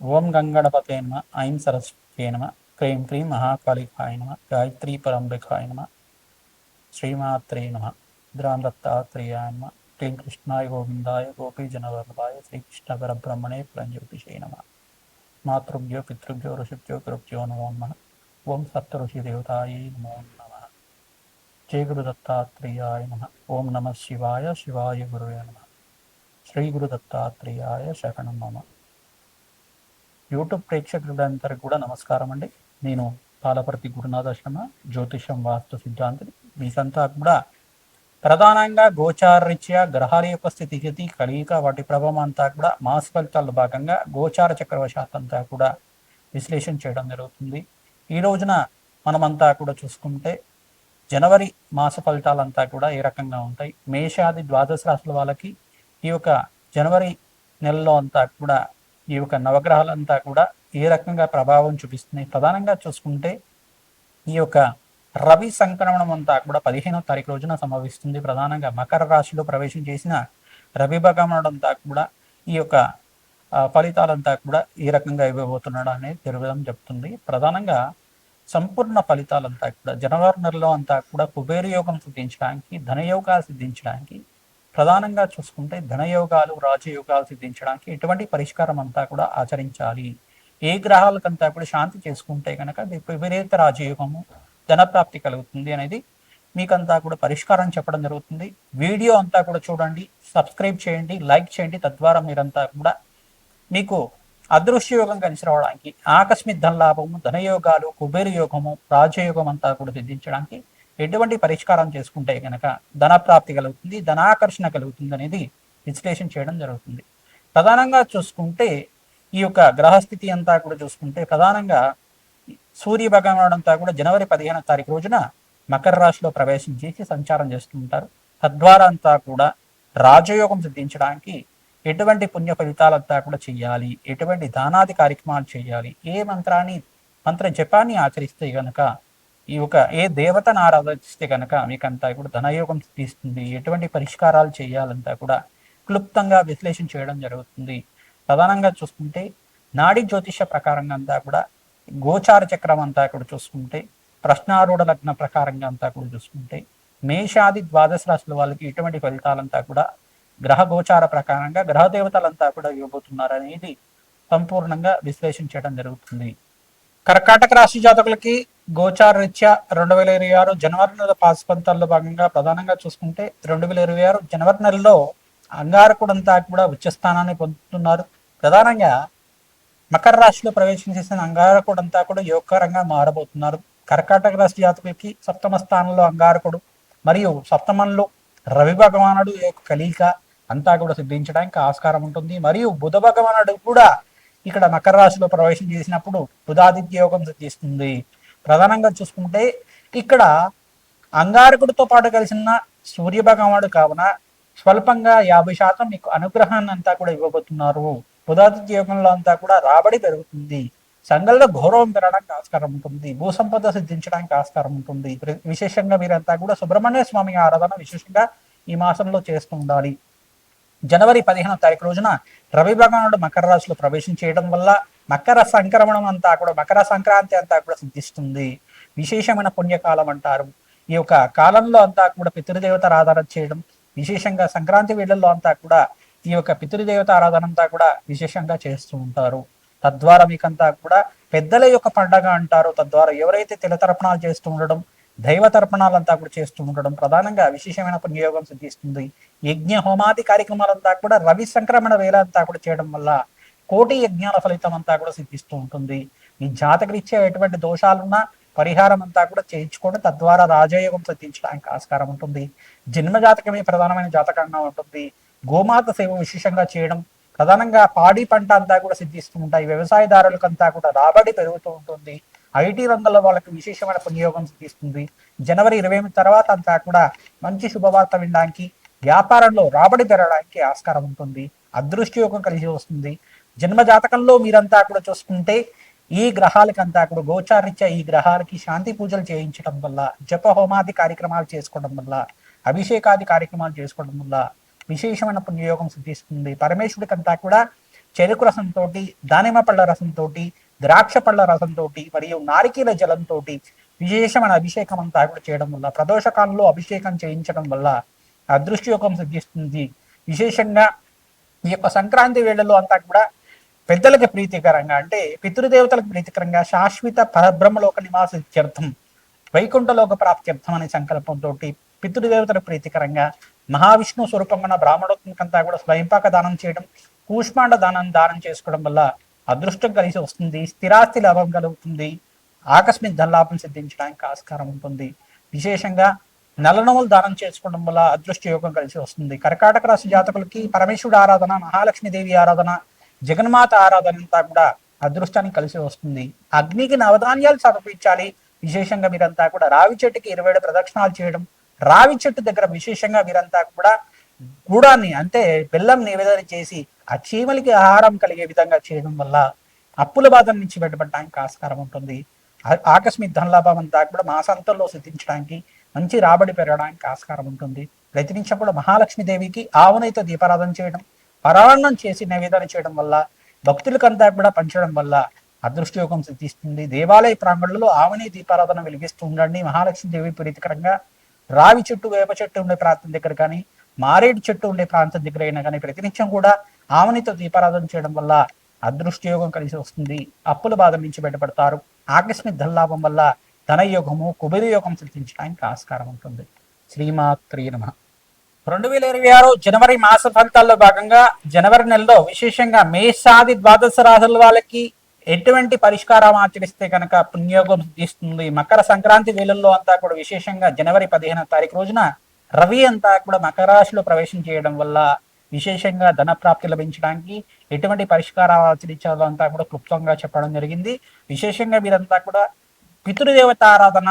ఓం గంగణపతే నమ ఐం సరస్వతే నమ క్రీం క్రీం మహాకాళికాయ నమ గాయత్రీ పరంబికాయ నమ శ్రీమాత్రే నమ ద్రాం దత్తాత్రేయాయ నమ క్లీం కృష్ణాయ గోవిందాయ గోపీజనవల్లభాయ శ్రీకృష్ణ పరబ్రహ్మణే పురంజ్యోతిషే నమ. మాతృభ్యో పితృభ్యో ఋషిభ్యో కృభ్యో నమో నమ. ఓం సప్త ఋషి దేవతాయ నమో నమ. జయ గురు దత్తాత్రేయాయ నమ. ఓం నమ శివాయ శివాయ గురువే నమ. శ్రీ గురు దత్తాత్రేయాయ శరణం నమ యూట్యూబ్ ప్రేక్షకులందరికీ కూడా నమస్కారం అండి. నేను పాలపర్తి గురునాథాశ్రమ జ్యోతిషం వాస్తు సిద్ధాంతిని. మీకంతా కూడా ప్రధానంగా గోచారరీత్యా గ్రహాల యొక్క స్థితిగతి కలియిక వాటి ప్రభావం అంతా కూడా మాస ఫలితాల్లో భాగంగా గోచార చక్రవశాత్ అంతా కూడా విశ్లేషణ చేయడం జరుగుతుంది. ఈ రోజున మనమంతా కూడా చూసుకుంటే జనవరి మాస ఫలితాలంతా కూడా ఏ రకంగా ఉంటాయి? మేషాది ద్వాదశ రాశుల వాళ్ళకి ఈ యొక్క జనవరి నెలలో అంతా కూడా ఈ యొక్క నవగ్రహాలంతా కూడా ఏ రకంగా ప్రభావం చూపిస్తున్నాయి? ప్రధానంగా చూసుకుంటే ఈ యొక్క రవి సంక్రమణం అంతా కూడా పదిహేనో తారీఖు రోజున సంభవిస్తుంది. ప్రధానంగా మకర రాశిలో ప్రవేశం చేసిన రవి భగవానుడు కూడా ఈ యొక్క ఫలితాలంతా కూడా ఏ రకంగా ఇవ్వబోతున్నాడు అనేది తెలుగుదం చెప్తుంది. ప్రధానంగా సంపూర్ణ ఫలితాలంతా కూడా జనవరి నెలలో అంతా కూడా కుబేర యోగం సిద్ధించడానికి ధనయోగా సిద్ధించడానికి ప్రధానంగా చూసుకుంటే ధనయోగాలు రాజయోగాలు సిద్ధించడానికి ఎటువంటి పరిష్కారం అంతా కూడా ఆచరించాలి. ఏ గ్రహాలకంతా కూడా శాంతి చేసుకుంటే కనుక విపరీత రాజయోగము ధనప్రాప్తి కలుగుతుంది అనేది మీకంతా కూడా పరిష్కారం చెప్పడం జరుగుతుంది. వీడియో అంతా కూడా చూడండి సబ్స్క్రైబ్ చేయండి లైక్ చేయండి. తద్వారా మీరంతా కూడా మీకు అదృశ్య యోగం కలిసి రావడానికి ఆకస్మిక ధనలాభము ధనయోగాలు కుబేర యోగము రాజయోగం అంతా కూడా సిద్ధించడానికి ఎటువంటి పరిష్కారం చేసుకుంటే కనుక ధన ప్రాప్తి కలుగుతుంది ధనాకర్షణ కలుగుతుంది అనేది విశ్లేషణ చేయడం జరుగుతుంది. ప్రధానంగా చూసుకుంటే ఈ యొక్క గ్రహస్థితి అంతా కూడా చూసుకుంటే ప్రధానంగా సూర్య భగవానుడు అంతా కూడా జనవరి పదిహేనో తారీఖు రోజున మకర రాశిలో ప్రవేశం చేసి సంచారం చేస్తూ ఉంటారు. తద్వారా అంతా కూడా రాజయోగం సిద్ధించడానికి ఎటువంటి పుణ్య ఫలితాలంతా కూడా చేయాలి ఎటువంటి దానాది కార్యక్రమాలు చేయాలి ఏ మంత్రాన్ని మంత్ర జపాన్ని ఆచరిస్తే కనుక ఈ ఒక ఏ దేవతను ఆరాధిస్తే కనుక మీకంతా కూడా ధనయోగం సిద్ధిస్తుంది ఎటువంటి పరిష్కారాలు చేయాలంతా కూడా క్లుప్తంగా విశ్లేషణ చేయడం జరుగుతుంది. ప్రధానంగా చూసుకుంటే నాడి జ్యోతిష ప్రకారంగా అంతా కూడా గోచార చక్రం అంతా కూడా చూసుకుంటే ప్రశ్నారూఢ లగ్న ప్రకారంగా అంతా కూడా చూసుకుంటే మేషాది ద్వాదశ రాశుల వాళ్ళకి ఎటువంటి ఫలితాలంతా కూడా గ్రహ గోచార ప్రకారంగా గ్రహ దేవతలంతా కూడా ఇవ్వబోతున్నారు అనేది సంపూర్ణంగా విశ్లేషణ చేయడం జరుగుతుంది. కర్కాటక రాశి జాతకులకి గోచార్ రీత్యా రెండు వేల ఇరవై ఆరు జనవరి నెల పాస్పంతాల్లో భాగంగా ప్రధానంగా చూసుకుంటే రెండు వేల ఇరవై ఆరు జనవరి నెలలో అంగారకుడంతా కూడా ఉచ్చ స్థానాన్ని పొందుతున్నారు. ప్రధానంగా మకర రాశిలో ప్రవేశం చేసిన అంగారకుడంతా కూడా యోగకరంగా మారబోతున్నారు. కర్కాటక రాశి జాతకులకి సప్తమ స్థానంలో అంగారకుడు మరియు సప్తమంలో రవి భగవానుడు యొక్క కలిక అంతా కూడా సిద్ధించడానికి ఆస్కారం ఉంటుంది. మరియు బుధ భగవానుడు కూడా ఇక్కడ మకర రాశిలో ప్రవేశం చేసినప్పుడు బుధాదిత్య యోగం సిద్ధిస్తుంది. ప్రధానంగా చూసుకుంటే ఇక్కడ అంగారకుడితో పాటు కలిసిన సూర్య భగవానుడు కావున స్వల్పంగా యాభై శాతం మీకు అనుగ్రహాన్ని అంతా కూడా ఇవ్వబోతున్నారు. ఉదాతి జీవనంలో అంతా కూడా రాబడి పెరుగుతుంది. సంఘంలో గౌరవం పెరగడానికి ఆస్కారం ఉంటుంది. భూసంపద సిద్ధించడానికి ఆస్కారం ఉంటుంది. విశేషంగా మీరంతా కూడా సుబ్రహ్మణ్య స్వామి ఆరాధన విశేషంగా ఈ మాసంలో చేస్తూ ఉండాలి. జనవరి పదిహేనవ తారీఖు రోజున రవి భగవానుడు మకర రాశిలో ప్రవేశం చేయడం వల్ల మకర సంక్రమణం అంతా కూడా మకర సంక్రాంతి అంతా కూడా సిద్ధిస్తుంది. విశేషమైన పుణ్యకాలం అంటారు. ఈ యొక్క కాలంలో అంతా కూడా పితృదేవత ఆధారం చేయడం విశేషంగా సంక్రాంతి వేళల్లో అంతా కూడా ఈ యొక్క పితృదేవత ఆరాధన అంతా కూడా విశేషంగా చేస్తూ ఉంటారు. తద్వారా మీకంతా కూడా పెద్దల యొక్క పండగ అంటారు. తద్వారా ఎవరైతే తిలతర్పణాలు చేస్తూ ఉండడం దైవ తర్పణాలంతా కూడా చేస్తూ ఉండడం ప్రధానంగా విశేషమైన పుణ్యయోగం సిద్ధిస్తుంది. యజ్ఞ హోమాది కార్యక్రమాలంతా కూడా రవి సంక్రమణ వేళ అంతా కూడా చేయడం వల్ల కోటి యజ్ఞాల ఫలితం అంతా కూడా సిద్ధిస్తూ ఉంటుంది. మీ జాతకరీత్యా ఎటువంటి దోషాలున్నా పరిహారం అంతా కూడా చేయించుకోవడం తద్వారా రాజయోగం సిద్ధించడానికి ఆస్కారం ఉంటుంది. జన్మ జాతకమే ప్రధానమైన జాతకంగా ఉంటుంది. గోమాత సేవ విశేషంగా చేయడం ప్రధానంగా పాడి పంట అంతా కూడా సిద్ధిస్తూ ఉంటాయి. వ్యవసాయదారులకంతా కూడా రాబడి పెరుగుతూ ఉంటుంది. ఐటీ రంగంలో వాళ్ళకి విశేషమైన పునియోగం సిద్ధిస్తుంది. జనవరి ఇరవై ఎనిమిది తర్వాత అంతా కూడా మంచి శుభవార్త వినడానికి వ్యాపారంలో రాబడి పెరగడానికి ఆస్కారం ఉంటుంది. అదృష్ట యోగం కలిసి వస్తుంది. జన్మ జాతకంలో మీరంతా కూడా చూసుకుంటే ఈ గ్రహాలకంతా కూడా గోచారిత్య ఈ గ్రహాలకి శాంతి పూజలు చేయించడం వల్ల జప హోమాది కార్యక్రమాలు చేసుకోవడం వల్ల అభిషేకాది కార్యక్రమాలు చేసుకోవడం వల్ల విశేషమైన పుణ్యయోగం సిద్ధిస్తుంది. పరమేశ్వరుడికంతా కూడా చెరుకు రసంతో దానిమ్మ పళ్ళ రసంతో ద్రాక్ష పళ్ళ రసంతో మరియు నారికీల జలంతో విశేషమైన అభిషేకం అంతా కూడా చేయడం వల్ల ప్రదోషకాలంలో అభిషేకం చేయించడం వల్ల అదృష్టయోగం సిద్ధిస్తుంది. విశేషంగా ఈ యొక్క సంక్రాంతి వేళల్లో అంతా కూడా పెద్దలకు ప్రీతికరంగా అంటే పితృదేవతలకు ప్రీతికరంగా శాశ్వత పరబ్రహ్మలోక నివాసిత్యర్థం వైకుంఠలోక ప్రాప్త్యర్థం అనే సంకల్పంతో పితృదేవతలకు ప్రీతికరంగా మహావిష్ణు స్వరూపంగా ఉన్న బ్రాహ్మణోత్మకంతా కూడా స్వయంపాక దానం చేయడం కూష్మాండ దానం దానం చేసుకోవడం వల్ల అదృష్టం కలిసి వస్తుంది స్థిరాస్తి లాభం కలుగుతుంది ఆకస్మిక ధనలాభం సిద్ధించడానికి ఆస్కారం ఉంటుంది. విశేషంగా నలనములు దానం చేసుకోవడం వల్ల అదృష్ట యోగం కలిసి వస్తుంది. కర్కాటక రాశి జాతకులకి పరమేశ్వరుడు ఆరాధన మహాలక్ష్మీదేవి ఆరాధన జగన్మాత ఆరాధన అంతా కూడా అదృష్టానికి కలిసి వస్తుంది. అగ్నికి నవధాన్యాలు సమర్పించాలి. విశేషంగా మీరంతా కూడా రావి చెట్టుకి ఇరవై ఏడు ప్రదక్షిణాలు చేయడం రావి చెట్టు దగ్గర విశేషంగా మీరంతా కూడా గూడాన్ని అంటే బెల్లం నివేదన చేసి ఆ చీమలకి ఆహారం కలిగే విధంగా చేయడం వల్ల అప్పుల బాధ నుంచి బయటపడడానికి ఆస్కారం ఉంటుంది. ఆకస్మిక ధనలాభం అంతా కూడా మాసాంతంలో సిద్ధించడానికి మంచి రాబడి పెరగడానికి ఆస్కారం ఉంటుంది. ప్రతి నిమిషం కూడా మహాలక్ష్మీదేవికి ఆవునైతో దీపారాధన చేయడం పరాన్నం చేసి నివేదన చేయడం వల్ల భక్తులకంతా కూడా పంచడం వల్ల అదృష్టయోగం సిద్ధిస్తుంది. దేవాలయ ప్రాంగణంలో ఆవుని దీపారాధన వెలిగిస్తూ ఉండండి. మహాలక్ష్మీదేవి ప్రీతికరంగా రావి చెట్టు వేప చెట్టు ఉండే ప్రాంతం దగ్గర కానీ మారేడు చెట్టు ఉండే ప్రాంతం దగ్గర అయినా కానీ ప్రతినిత్యం కూడా ఆవనితో దీపారాధన చేయడం వల్ల అదృష్టయోగం కలిసి వస్తుంది. అప్పుల బాధ నుంచి బయటపడతారు. ఆకస్మిక ధనలాభం వల్ల ధనయోగము కుబేర యోగం సిద్ధించడానికి ఆస్కారం ఉంటుంది. శ్రీమాత్రి నమ. రెండు వేల ఇరవై ఆరు జనవరి మాస ఫలితాల్లో భాగంగా జనవరి నెలలో విశేషంగా మేషాది ద్వాదశ రాశుల వాళ్ళకి ఎటువంటి పరిష్కారం ఆచరిస్తే కనుక పుణ్యోగం సిద్ధిస్తుంది. మకర సంక్రాంతి వేళల్లో అంతా కూడా విశేషంగా జనవరి పదిహేనవ తారీఖు రోజున రవి అంతా కూడా మకర రాశిలో ప్రవేశం చేయడం వల్ల విశేషంగా ధన ప్రాప్తి లభించడానికి ఎటువంటి పరిష్కారాలు ఆచరించాలో అంతా కూడా క్లుప్తంగా చెప్పడం జరిగింది. విశేషంగా మీరంతా కూడా పితృదేవత ఆరాధన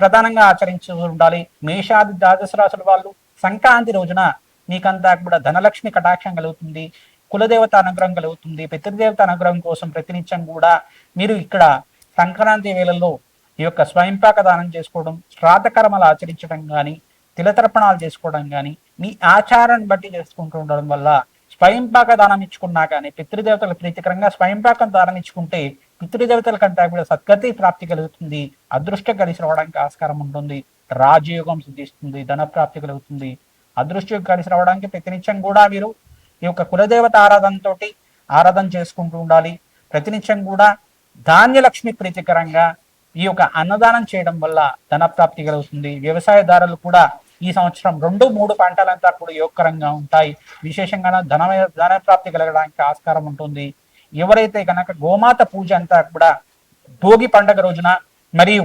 ప్రధానంగా ఆచరించి ఉండాలి. మేషాది ద్వాదశ రాశుల వాళ్ళు సంక్రాంతి రోజున మీకంతా కూడా ధనలక్ష్మి కటాక్షం కలుగుతుంది కులదేవత అనుగ్రహం కలుగుతుంది పితృదేవత అనుగ్రహం కోసం ప్రతినిత్యం కూడా మీరు ఇక్కడ సంక్రాంతి వేళల్లో ఈ యొక్క స్వయంపాక దానం చేసుకోవడం శ్రాద్ధకర్మలు ఆచరించడం కానీ తిలతర్పణాలు చేసుకోవడం కానీ మీ ఆచారాన్ని బట్టి చేసుకుంటూ ఉండడం వల్ల స్వయంపాక దానం ఇచ్చుకున్నా కానీ పితృదేవతల ప్రీతికరంగా స్వయంపాకం దానం ఇచ్చుకుంటే పితృదేవతల కంటే కూడా సద్గతి ప్రాప్తి కలుగుతుంది అదృష్టం కలిసి రావడానికి ఆస్కారం ఉంటుంది. రాజయోగం సిద్ధిస్తుంది ధన ప్రాప్తి కలుగుతుంది. అదృష్టం కలిసి రావడానికి ప్రతినిత్యం కూడా మీరు ఈ యొక్క కులదేవత ఆరాధనతో ఆరాధన చేసుకుంటూ ఉండాలి. ప్రతినిత్యం కూడా ధాన్యలక్ష్మి ప్రీతికరంగా ఈ యొక్క అన్నదానం చేయడం వల్ల ధన ప్రాప్తి కలుగుతుంది. వ్యవసాయదారులు కూడా ఈ సంవత్సరం రెండు మూడు పంటలంతా కూడా యోగకరంగా ఉంటాయి. విశేషంగా ధన ధనప్రాప్తి కలగడానికి ఆస్కారం ఉంటుంది. ఎవరైతే కనుక గోమాత పూజ అంతా కూడా భోగి పండగ రోజున మరియు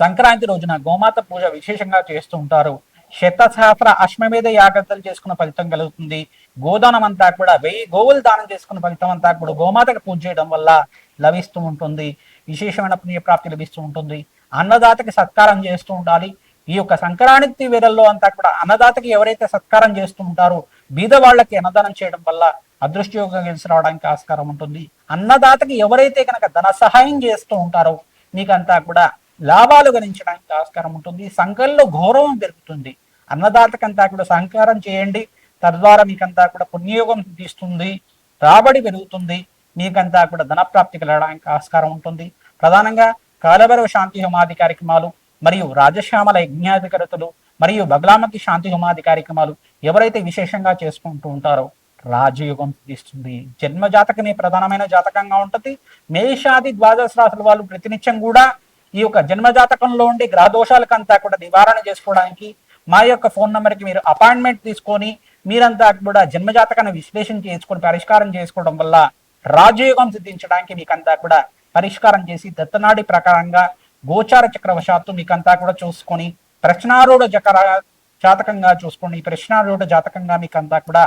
సంక్రాంతి రోజున గోమాత పూజ విశేషంగా చేస్తూ ఉంటారు. శతసహస్ర అశ్వమేధ యాగత్తలు చేసుకున్న ఫలితం కలుగుతుంది. గోదానం అంతా కూడా వెయ్యి గోవులు దానం చేసుకున్న ఫలితం అంతా కూడా గోమాతకు పూజ చేయడం వల్ల లభిస్తూ ఉంటుంది. విశేషమైన పుణ్యప్రాప్తి లభిస్తూ ఉంటుంది. అన్నదాతకి సత్కారం చేస్తూ ఉండాలి. ఈ యొక్క సంక్రాంతి వేళల్లో అంతా కూడా అన్నదాతకి ఎవరైతే సత్కారం చేస్తూ ఉంటారో బీద వాళ్ళకి అన్నదానం చేయడం వల్ల అదృష్టయోగం కలిసి రావడానికి ఆస్కారం ఉంటుంది. అన్నదాతకి ఎవరైతే కనుక ధన సహాయం చేస్తూ ఉంటారో మీకంతా కూడా లాభాలు గణించడానికి ఆస్కారం ఉంటుంది సంఘంలో గౌరవం పెరుగుతుంది. అన్నదాతకంతా కూడా సహకారం చేయండి తద్వారా మీకంతా కూడా పుణ్యయోగం తీస్తుంది రాబడి పెరుగుతుంది మీకంతా కూడా ధనప్రాప్తి కలగడానికి ఆస్కారం ఉంటుంది. ప్రధానంగా కాలభైరవ శాంతి హోమాది కార్యక్రమాలు మరియు రాజశ్యామల యజ్ఞాధికారతలు మరియు బగలామతి శాంతి హోమాది కార్యక్రమాలు ఎవరైతే విశేషంగా చేసుకుంటూ ఉంటారో రాజయోగం తీస్తుంది. జన్మ జాతకమే ప్రధానమైన జాతకంగా ఉంటుంది. మేషాది ద్వాదశ రాశుల వాళ్ళు ప్రతినిత్యం కూడా ఈ యొక్క జన్మ జాతకంలో ఉండే గ్రహ దోషాలకంతా కూడా నివారణ చేసుకోవడానికి మా యొక్క ఫోన్ నెంబర్కి మీరు అపాయింట్మెంట్ తీసుకొని మీరంతా కూడా జన్మ జాతకాన్ని విశ్లేషణ చేసుకొని పరిష్కారం చేసుకోవడం వల్ల రాజయోగం సిద్ధించడానికి మీకంతా కూడా పరిష్కారం చేసి దత్తనాడి ప్రకారంగా గోచార చక్రవశాత్తు మీకంతా కూడా చూసుకొని ప్రశ్నారూఢ చక్ర జాతకంగా చూసుకొని ప్రశ్నారూఢ జాతకంగా మీకంతా కూడా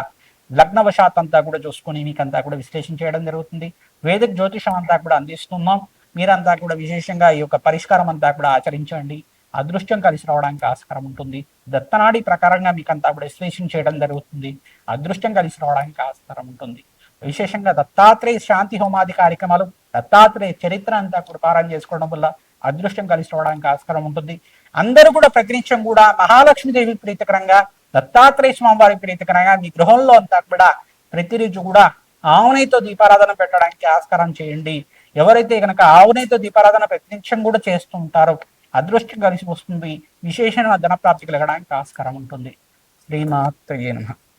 లగ్నవశాత్ అంతా కూడా చూసుకొని మీకంతా కూడా విశ్లేషణ చేయడం జరుగుతుంది. వేదిక జ్యోతిషం అంతా కూడా అందిస్తున్నాం. మీరంతా కూడా విశేషంగా ఈ యొక్క పరిష్కారం అంతా కూడా ఆచరించండి. అదృష్టం కలిసి రావడానికి ఆస్కారం ఉంటుంది. దత్తనాడి ప్రకారంగా మీకంతా కూడా విశ్లేషణ చేయడం జరుగుతుంది. అదృష్టం కలిసి రావడానికి ఆస్కారం ఉంటుంది. విశేషంగా దత్తాత్రేయ శాంతి హోమాది కార్యక్రమాలు దత్తాత్రేయ చరిత్ర అంతా కూడా పారం చేసుకోవడం వల్ల అదృష్టం కలిసి రావడానికి ఆస్కారం ఉంటుంది. అందరూ కూడా ప్రతినిత్యం కూడా మహాలక్ష్మీదేవి ప్రీతికరంగా దత్తాత్రేయ స్వామివారి ప్రీతికరంగా మీ గృహంలో అంతా కూడా ప్రతిరోజు కూడా ఆవునైతో దీపారాధన పెట్టడానికి ఆస్కారం చేయండి. ఎవరైతే కనుక ఆవునైతే దీపారాధన ప్రత్యక్షం కూడా చేస్తూ ఉంటారో అదృష్టం కలిసి వస్తుంది. విశేషమైన ధన ప్రాప్తి కలగడానికి ఆస్కారం ఉంటుంది. శ్రీమాత్రయే నమః.